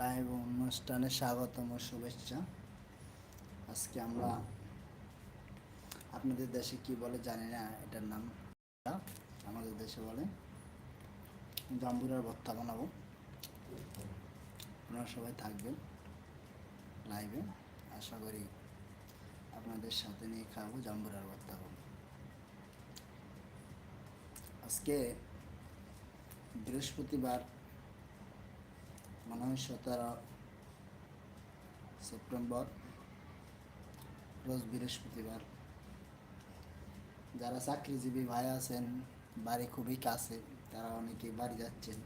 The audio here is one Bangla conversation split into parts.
লাইভ অনুষ্ঠানে স্বাগতম ও শুভেচ্ছা। আজকে আমরা আপনাদের দেশে কি বলে জানি না, এটার নাম আমাদের দেশে বলে। জাম্বুরার ভর্তা বানাবো। আপনারা সবাই থাকবেন লাইভে। আশা করি আপনাদের সাথে নিয়ে খাব, জাম্বুরার ভর্তা আজকে বৃহস্পতিবার মনে সতেরো সেপ্টেম্বর, রোজ বৃহস্পতিবার। যারা চাকরিজীবী ভাই আছেন, বাড়ি খুবই কাছে, তারা অনেকেই বাড়ি যাচ্ছেন।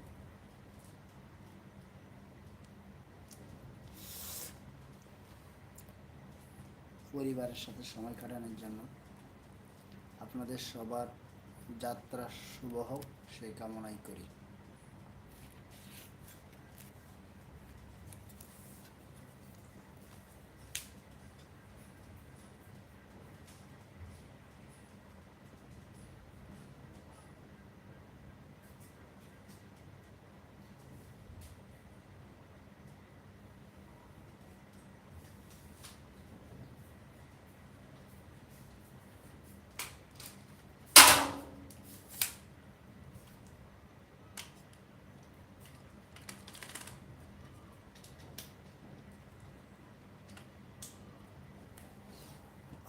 পরিবারের সাথে সময় কাটানোর জন্য আপনাদের সবার যাত্রা শুভ হোক, সেই কামনাই করি।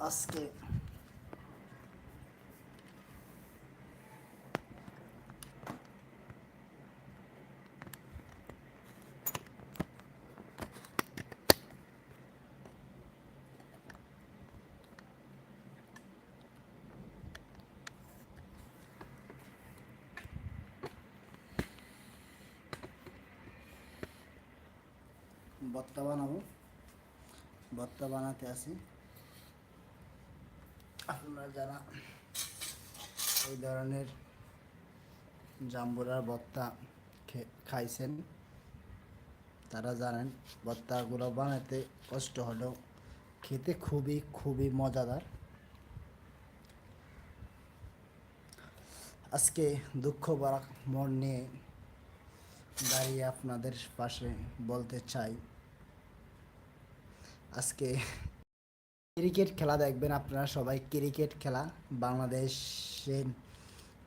আজকে। ভর্তা বানাবো। ভর্তা বানাতে আসি। আপনারা যারা এই ধরনের জাম্বুরার ভর্তা খাইছেন, তারা জানেন ভর্তাগুলো বানাতে কষ্ট হলেও খেতে খুবই খুবই মজাদার। আজকে দুঃখ ভরা মন নিয়ে দাঁড়িয়ে আপনাদের পাশে বলতে চাই, আজকে ক্রিকেট খেলা দেখবেন আপনারা সবাই। ক্রিকেট খেলা, বাংলাদেশের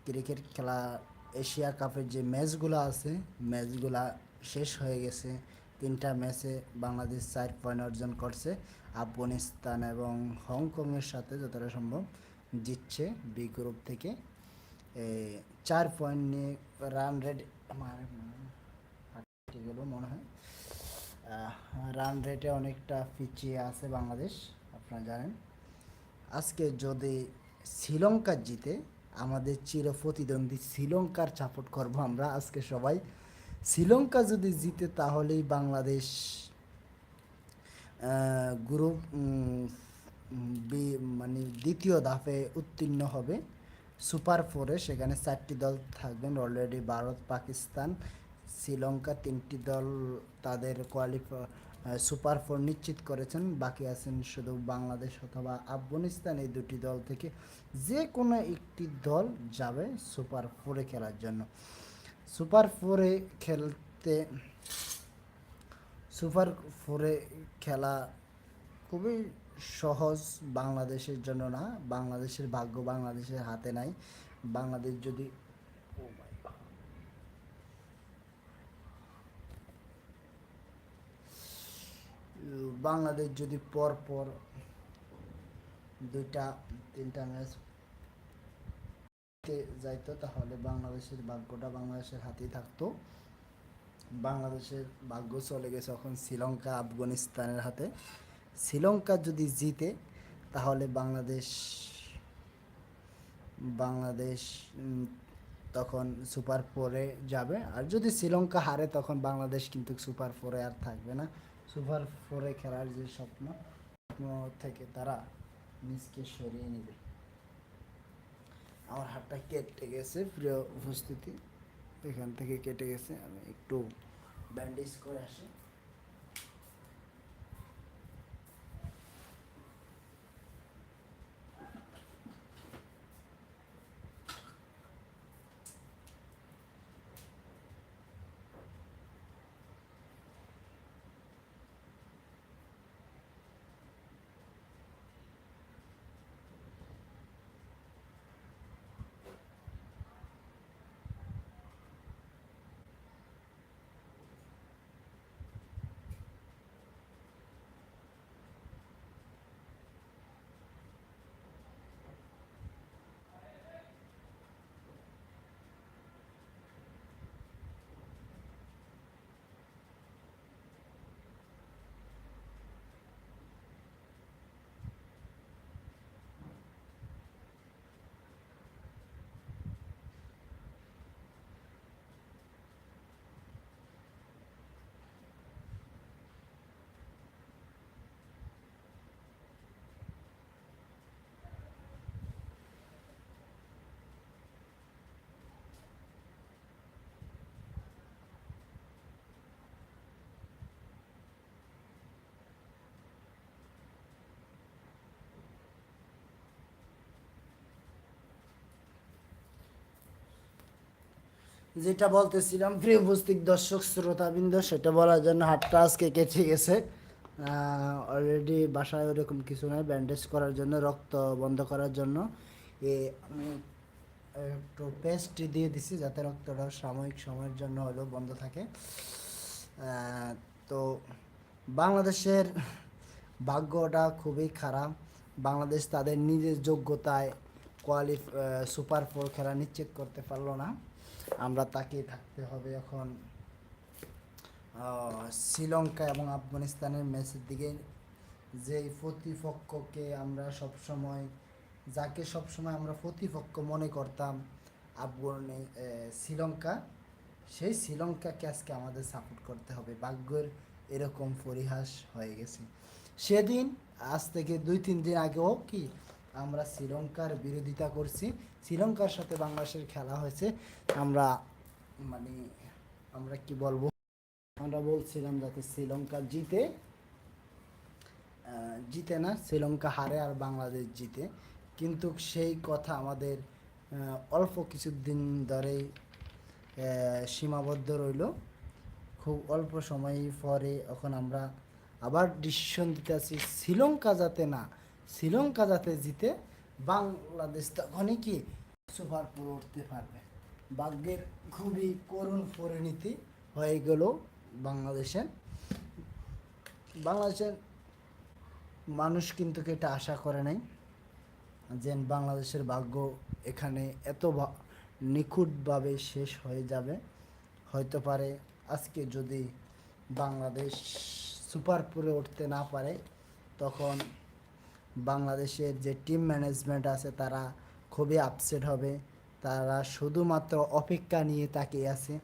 ক্রিকেট খেলা, এশিয়া কাপের যে ম্যাচগুলো আছে, ম্যাচগুলা শেষ হয়ে গেছে। তিনটা ম্যাচে বাংলাদেশ চার পয়েন্ট অর্জন করছে। আফগানিস্তান এবং হংকংয়ের সাথে যতটা সম্ভব জিতছে বি গ্রুপ থেকে। চার পয়েন্ট নিয়ে রান রেট আমার গেল মনে হয় রান রেটে অনেকটা পিছিয়ে আছে বাংলাদেশ। আপনারা জানেন। আজকে যদি শ্রীলঙ্কা জিতে, আমাদের চির প্রতিদ্বন্দ্বী শ্রীলঙ্কার সাপোর্ট করব আমরা আজকে সবাই। শ্রীলঙ্কা যদি জিতে, তাহলেই বাংলাদেশ গ্রুপ বি মানে দ্বিতীয় ধাপে উত্তীর্ণ হবে। সুপার ফোরে সেখানে চারটি দল থাকবেন। অলরেডি ভারত, পাকিস্তান, শ্রীলঙ্কা তিনটি দল তাদের কোয়ালিফাই সুপার ফোর নিশ্চিত করেছেন। বাকি আছেন শুধু বাংলাদেশ অথবা আফগানিস্তান। এই দুটি দল থেকে যে কোনো একটি দল যাবে সুপার ফোরে খেলার জন্য। সুপার ফোরে খেলতে, সুপার ফোরে খেলা খুবই সহজ বাংলাদেশের জন্য না। বাংলাদেশের ভাগ্য বাংলাদেশের হাতে নাই। বাংলাদেশ যদি বাংলাদেশ যদি পর পর দুইটা, তিনটা ম্যাচ যাইতো, তাহলে বাংলাদেশের ভাগ্যটা বাংলাদেশের হাতেই থাকতো। বাংলাদেশের ভাগ্য চলে গেছে এখন শ্রীলঙ্কা, আফগানিস্তানের হাতে। শ্রীলঙ্কা যদি জিতে, তাহলে বাংলাদেশ বাংলাদেশ তখন সুপার ফোরে যাবে। আর যদি শ্রীলঙ্কা হারে, তখন বাংলাদেশ কিন্তু সুপার ফোরে আর থাকবে না। সুপার ফোরে খেলার যে স্বপ্ন স্বপ্ন থেকে তারা নিজকে সরিয়ে নেবে। আমার হাতটা কেটে গেছে, প্রিয় উপস্থিতি। এখান থেকে কেটে গেছে, আমি একটু ব্যান্ডেজ করে আসি। যেটা বলতেছিলাম, প্রিয় উপস্থিত দর্শক, শ্রোতাবৃন্দ, সেটা বলার জন্য হাতটা আজকে কেটে গেছে। অলরেডি বাসায় ওরকম কিছু নয় ব্যান্ডেজ করার জন্য, রক্ত বন্ধ করার জন্য। এ, আমি একটু পেস্ট দিয়ে দিছি যাতে রক্তটা সাময়িক সময়ের জন্য হলেও বন্ধ থাকে। তো বাংলাদেশের ভাগ্যটা খুবই খারাপ। বাংলাদেশ তাদের নিজের যোগ্যতায় কোয়ালিফ সুপার ফোর খেলা নিশ্চিত করতে পারল না। আমরা তাকিয়ে থাকতে হবে এখন শ্রীলঙ্কা এবং আফগানিস্তানের ম্যাচের দিকে। যে প্রতিপক্ষকে আমরা সব সময় যাকে সব সময় আমরা প্রতিপক্ষ মনে করতাম আফগানি শ্রীলঙ্কা, সেই শ্রীলঙ্কাকে আজকে আমাদের সাপোর্ট করতে হবে। ভাগ্যের এরকম পরিহাস হয়ে গেছে। সেদিন, আজ থেকে দুই তিন দিন আগেও কি আমরা শ্রীলঙ্কার বিরোধিতা করছি। শ্রীলঙ্কার সাথে বাংলাদেশের খেলা হয়েছে। আমরা মানে আমরা কি বলব? আমরা বলছিলাম যাতে শ্রীলঙ্কা জিতে। জিতে না, শ্রীলঙ্কা হারে আর বাংলাদেশ জিতে। কিন্তু সেই কথা আমাদের অল্প কিছুদিন ধরেই সীমাবদ্ধ রইল। খুব অল্প সময় পরে এখন আমরা আবার ডিসিশন দিতে আছি শ্রীলঙ্কা যাতে না শ্রীলঙ্কা যাতে জিতে বাংলাদেশ তখনই কি সুপার পুরো উঠতে পারবে? ভাগ্যের খুবই করুণ পরিণতি হয়ে গেল বাংলাদেশের। বাংলাদেশের মানুষ কিন্তু এটা আশা করে নাই যে বাংলাদেশের ভাগ্য এখানে এত নিখুঁতভাবে শেষ হয়ে যাবে। হয়তো পারে আজকে যদি বাংলাদেশ সুপার পুরে উঠতে না পারে, তখন বাংলাদেশের যে টিম ম্যানেজমেন্ট আছে তারা খুবই আপসেট হবে। তারা শুধুমাত্র অপেক্ষা নিয়ে তাকিয়ে আছে।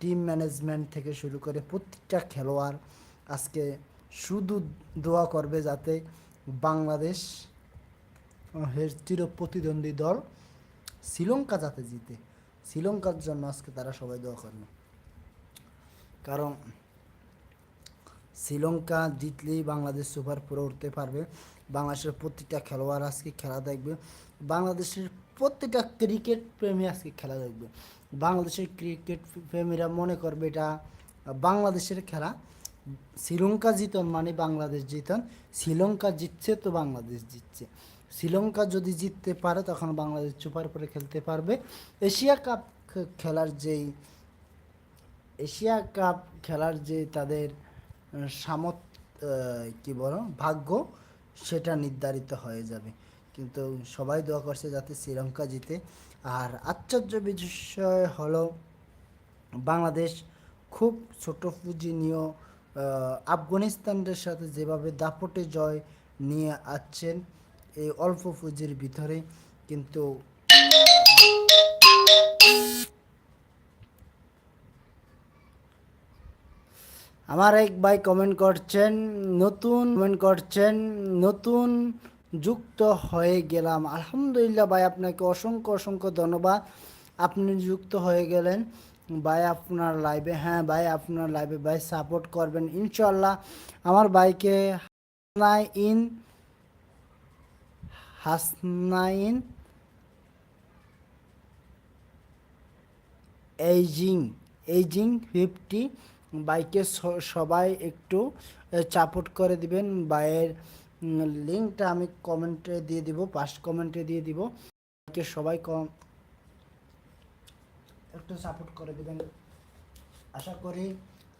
টিম ম্যানেজমেন্ট থেকে শুরু করে প্রত্যেকটা খেলোয়াড় আজকে শুধু দোয়া করবে যাতে বাংলাদেশ চির প্রতিদ্বন্দ্বী দল শ্রীলঙ্কা যাতে জিতে। শ্রীলঙ্কার জন্য আজকে তারা সবাই দোয়া করবে। কারণ শ্রীলঙ্কা জিতলেই বাংলাদেশ সুপার পুরো উঠতে পারবে। বাংলাদেশের প্রত্যেকটা খেলোয়াড় আজকে খেলা দেখবে। বাংলাদেশের প্রত্যেকটা ক্রিকেট প্রেমী আজকে খেলা দেখবে। বাংলাদেশের ক্রিকেট প্রেমীরা মনে করবে এটা বাংলাদেশের খেলা। শ্রীলঙ্কা জিতন মানে বাংলাদেশ জিতন। শ্রীলঙ্কা জিতছে তো বাংলাদেশ জিতছে। শ্রীলঙ্কা যদি জিততে পারে তখন বাংলাদেশ সুপার করে খেলতে পারবে। এশিয়া কাপ খেলার যেই, এশিয়া কাপ খেলার যে তাদের সামত কি বলো, ভাগ্য সেটা নির্ধারিত হয়ে যাবে। কিন্তু সবাই দোয়া করছে যাতে শ্রীলঙ্কা জিতে। আর আশ্চর্য বিষয় হলো, বাংলাদেশ খুব ছোট পুঁজি নিয়েও আফগানিস্তানদের সাথে যেভাবে দাপটে জয় নিয়ে আসছেন, এই অল্প পুঁজির ভিতরে। কিন্তু আমার এক ভাই কমেন্ট করছেন, নতুন কমেন্ট করছেন, নতুন যুক্ত হয়ে গেলাম। আলহামদুলিল্লাহ ভাই, আপনাকে অসংখ্য অসংখ্য ধন্যবাদ। আপনি যুক্ত হয়ে গেলেন। ভাই, আপনার লাইভে হ্যাঁ ভাই, আপনার লাইভে ভাই সাপোর্ট করবেন ইনশাল্লাহ আমার ভাইকে Hasnain Hasnain ageing ageing fifty বাইকে সবাই একটু চাপোর্ট করে দিবেন। বাইয়ের লিঙ্কটা আমি কমেন্টে দিয়ে দিব পাস্ট কমেন্টে দিয়ে দিব। বাইকে সবাই কম একটু সাপোর্ট করে দিবেন। আশা করি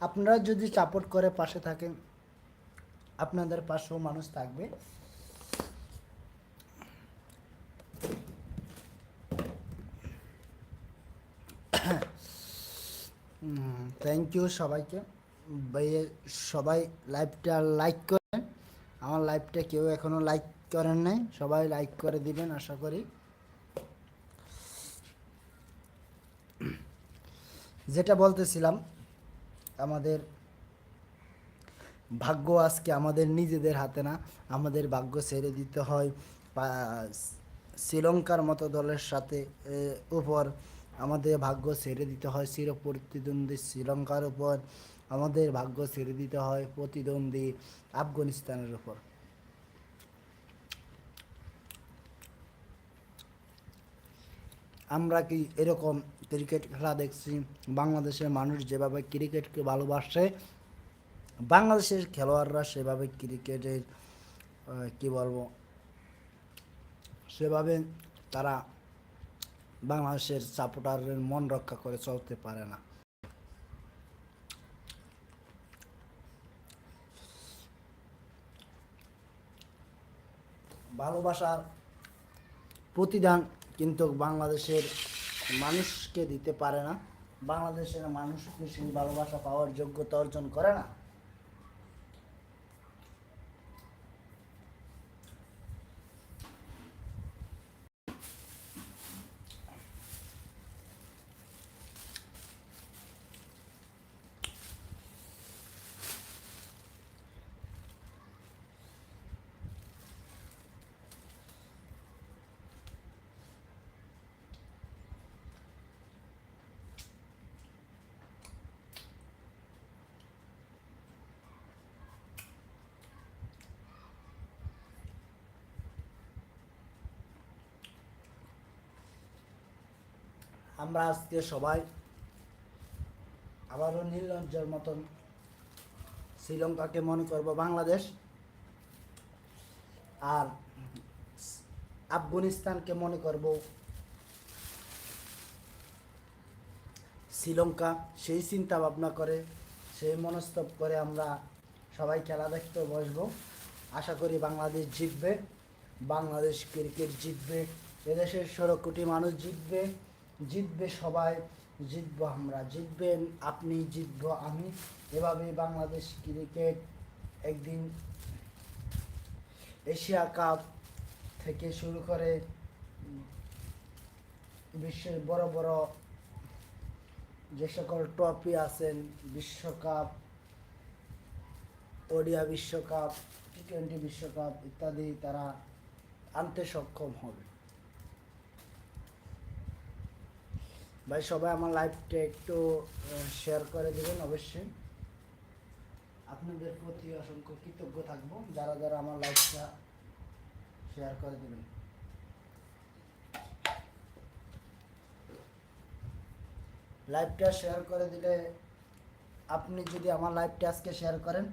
আপনারা যদি সাপোর্ট করে পাশে থাকেন, আপনাদের পাশেও মানুষ থাকবে। থ্যাংক ইউ সবাইকে। সবাই লাইভটা লাইক করেন। আমার লাইভটা কেউ এখনও লাইক করেন নাই। সবাই লাইক করে দিবেন, আশা করি। যেটা বলতেছিলাম, আমাদের ভাগ্য আজকে আমাদের নিজেদের হাতে না। আমাদের ভাগ্য ছেড়ে দিতে হয়। শ্রীলঙ্কার মতো দলের সাথে উপর আমাদের ভাগ্য ছেড়ে দিতে হয় চির প্রতিদ্বন্দ্বী শ্রীলঙ্কার উপর। আমাদের ভাগ্য ছেড়ে দিতে হয় প্রতিদ্বন্দ্বী আফগানিস্তানের উপর। আমরা কি এরকম ক্রিকেট খেলা দেখছি? বাংলাদেশের মানুষ যেভাবে ক্রিকেটকে ভালোবাসে, বাংলাদেশের খেলোয়াড়রা সেভাবে ক্রিকেটের কি বলব, সেভাবে তারা বাংলাদেশের সাপোর্টারের মন রক্ষা করে চলতে পারে না। ভালোবাসার প্রতিদান কিন্তু বাংলাদেশের মানুষকে দিতে পারে না। বাংলাদেশের মানুষকে সেই ভালোবাসা পাওয়ার যোগ্যতা অর্জন করে না। আমরা আজকে সবাই আবারও নীলঞ্জের মতন শ্রীলঙ্কাকে মনে করব বাংলাদেশ আর আফগানিস্তানকে মনে করব শ্রীলঙ্কা। সেই চিন্তা ভাবনা করে, সেই মনস্তব করে আমরা সবাই খেলা দেখতে বসবো। আশা করি বাংলাদেশ জিতবে, বাংলাদেশ ক্রিকেট জিতবে, এদেশের ষোলো কোটি মানুষ জিতবে। জিতবে সবাই, জিতবো আমরা। জিতবেন আপনি, জিতবো আমি। এভাবে বাংলাদেশ ক্রিকেট একদিন এশিয়া কাপ থেকে শুরু করে বিশ্বের বড় বড় যে সকল ট্রফি আছেন, বিশ্বকাপ, ওডিয়া বিশ্বকাপ, টি টোয়েন্টি বিশ্বকাপ ইত্যাদি, তারা আনতে সক্ষম হবে। ভাই, সবাই আমার লাইভটা একটু শেয়ার করে দেবেন অবশ্যই। আপনাদের প্রতি অসংখ্য কৃতজ্ঞ থাকব, যারা যারা আমার লাইভটা শেয়ার করে দেবেন। লাইভটা শেয়ার করে দিলে আপনি যদি আমার লাইভটা আজকে শেয়ার করেন,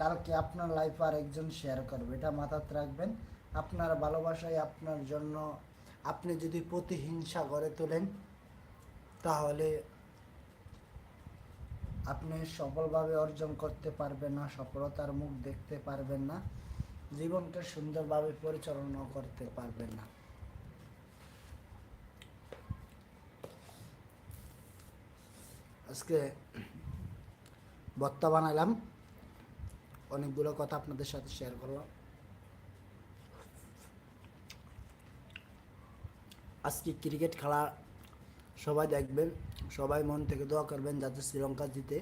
কালকে আপনার লাইফ আর একজন শেয়ার করবে। এটা মাথাতে রাখবেন। আপনার ভালোবাসায় আপনার জন্য, আপনি যদি প্রতিহিংসা গড়ে তোলেন তাহলে আপনি সফলভাবে অর্জন করতে পারবেন না, সফলতার মুখ দেখতে পারবেন না, জীবনকে সুন্দরভাবে পরিচালনা করতে পারবেন না। আজকে ভত্তা বানালাম, অনেকগুলো কথা আপনাদের সাথে শেয়ার করলাম। আজকে ক্রিকেট খেলা সবাই দেখবেন, সবাই মন থেকে দোয়া করবেন যাতে শ্রীলঙ্কা জিতে।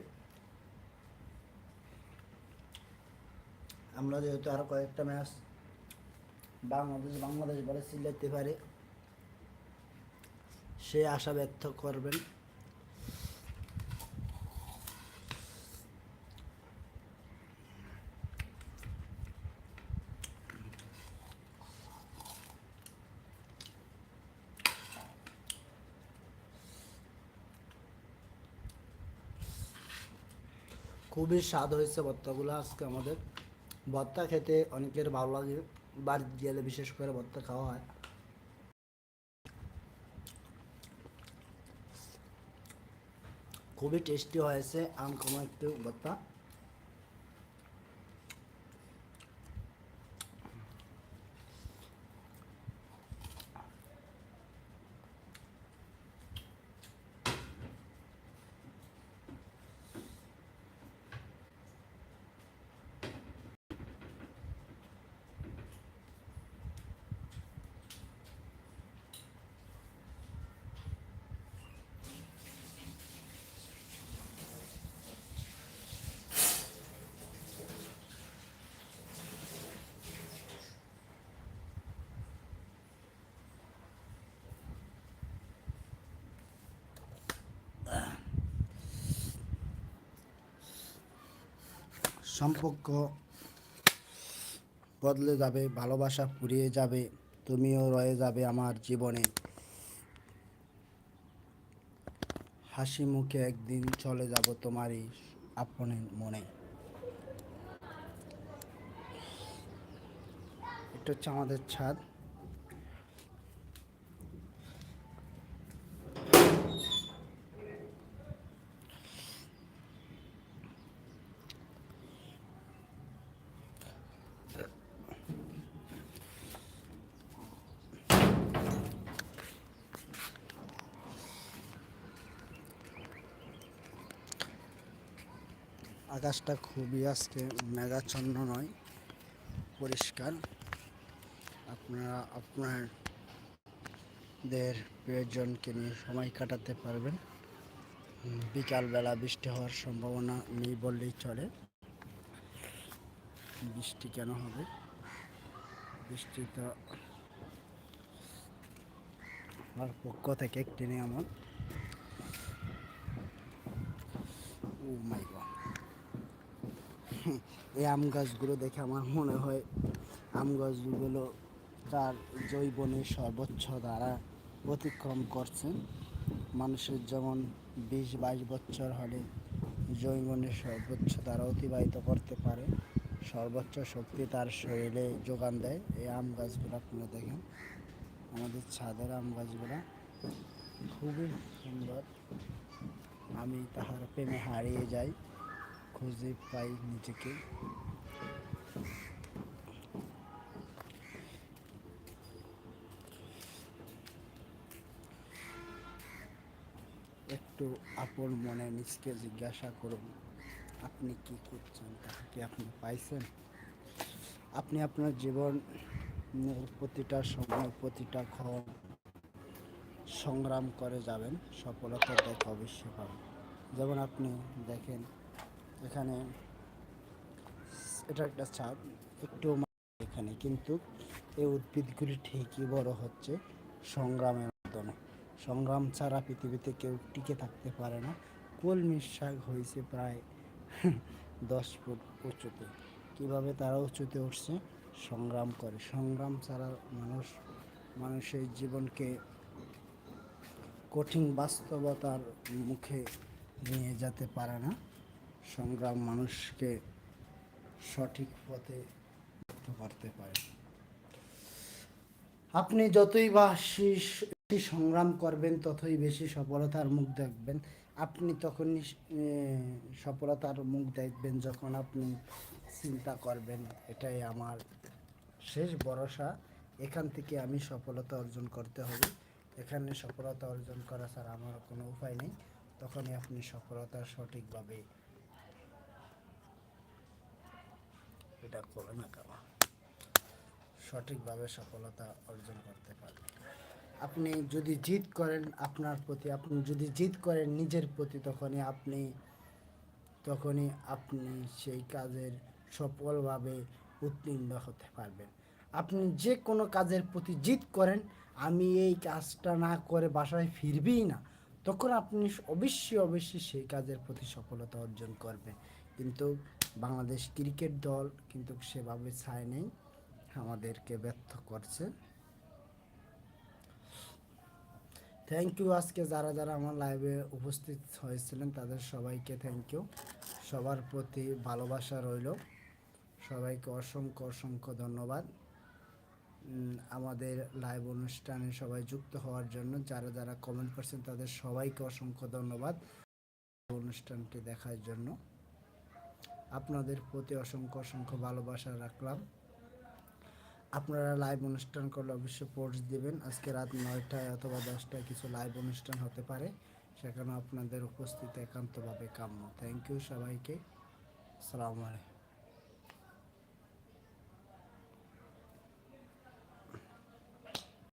আমরা যেহেতু আরও কয়েকটা ম্যাচ বাংলাদেশ বাংলাদেশ বলে সিলেতে পারে, সে আশা ব্যর্থ করবেন। খুবই স্বাদ হয়েছে ভর্তাগুলো আজকে আমাদের। ভর্তা খেতে অনেকের ভালো লাগে, বাড়িতে গেলে বিশেষ করে ভর্তা খাওয়া হয়। খুবই টেস্টি হয়েছে, আম কোনো একটু ভর্তা। সম্পর্ক বদলে যাবে, ভালোবাসা ফুরিয়ে যাবে, তুমিও রয়ে যাবে আমার জীবনে। হাসি মুখে একদিন চলে যাব তোমারই আপনের মনে। এটা হচ্ছে আমাদের ছাদ। আকাশটা খুবই আজকে মেঘাচ্ছন্ন নয়, পরিষ্কার। আপনারা আপনাদের প্রিয়জনকে নিয়ে সময় কাটাতে পারবেন। বিকালবেলা বৃষ্টি হওয়ার সম্ভাবনা নেই বললেই চলে। বৃষ্টি কেন হবে? বৃষ্টি তো আমার পক্ষ থেকে একটি নিয়ামত ও মাই গড। এই আম গাছগুলো দেখে আমার মনে হয় আম গাছগুলো তার জৈবনের সর্বোচ্চ দ্বারা অতিক্রম করছে। মানুষের যেমন বিশ বাইশ বছর হলে জৈবনের সর্বোচ্চ দ্বারা অতিবাহিত করতে পারে, সর্বোচ্চ শক্তি তার শরীরে যোগান দেয়। এই আম গাছগুলো আপনারা দেখেন, আমাদের ছাদের আম গাছগুলো খুবই সুন্দর। আমি তাহার প্রেমে হারিয়ে যাই। খুঁজে পাই নিজেকে। একটু আপন মনে নিজকে জিজ্ঞাসা করুন, আপনি কি করছেন? তাকে কি আপনি পাইছেন? আপনি আপনার জীবনের প্রতিটা সময় প্রতিটা ক্ষণ সংগ্রাম করে যাবেন, সফলতা দেখা অবশ্যই পাবেন। যেমন আপনি দেখেন এখানে এটা একটা ছাদ একটু এখানে, কিন্তু এই উদ্ভিদগুলি ঠিকই বড় হচ্ছে সংগ্রামের মাধ্যমে। সংগ্রাম ছাড়া পৃথিবীতে কেউ টিকে থাকতে পারে না। কলমির শাক হয়েছে প্রায় দশ ফুট উঁচুতে। কীভাবে তারা উঁচুতে উঠছে? সংগ্রাম করে। সংগ্রাম ছাড়া মানুষ, মানুষের জীবনকে কঠিন বাস্তবতার মুখে নিয়ে যেতে পারে না। সংগ্রাম মানুষকে সঠিক পথে করতে পারে। আপনি যতই বা সংগ্রাম করবেন, ততই বেশি সফলতার মুখ দেখবেন। আপনি তখনই সফলতার মুখ দেখবেন যখন আপনি চিন্তা করবেন। এটাই আমার শেষ ভরসা। এখান থেকে আমি সফলতা অর্জন করতে হবে। এখানে সফলতা অর্জন করা ছাড়া আমার কোনো উপায় নেই। তখনই আপনি সফলতা সঠিকভাবে এটা করে না কেন? সঠিকভাবে সফলতা অর্জন করতে পারবে। আপনি যদি জিত করেন আপনার প্রতি, আপনি যদি জিত করেন নিজের প্রতি, তখনই আপনি তখনই আপনি সেই কাজের সফলভাবে উত্তীর্ণ হতে পারবেন। আপনি যে কোনো কাজের প্রতি জিত করেন, আমি এই কাজটা না করে বাসায় ফিরবেই না, তখন আপনি অবশ্যই অবশ্যই সেই কাজের প্রতি সফলতা অর্জন করবেন। কিন্তু বাংলাদেশ ক্রিকেট দল কিন্তু সেভাবে ছায় নেই, আমাদেরকে ব্যর্থ করছে। থ্যাংক ইউ আজকে যারা যারা আমার লাইভে উপস্থিত হয়েছিলেন, তাদের সবাইকে থ্যাংক ইউ সবার প্রতি ভালোবাসা রইল। সবাইকে অসংখ্য অসংখ্য ধন্যবাদ। আমাদের লাইভ অনুষ্ঠানে সবাই যুক্ত হওয়ার জন্য যারা যারা কমেন্ট করছেন, তাদের সবাইকে অসংখ্য ধন্যবাদ। অনুষ্ঠানটি দেখার জন্য। আপনাদের প্রতি অসংখ্য অসংখ্য ভালোবাসা রাখলাম। আপনারা লাইভ অনুষ্ঠান করলে অবশ্যই পোস্ট দিবেন। আজকে রাত নয়টায় অথবা দশটায় কিছু লাইভ অনুষ্ঠান হতে পারে। সেখানে আপনাদের উপস্থিতি একান্তভাবে কাম্য। থ্যাংক ইউ সবাইকে। সালামু আলাইকুম।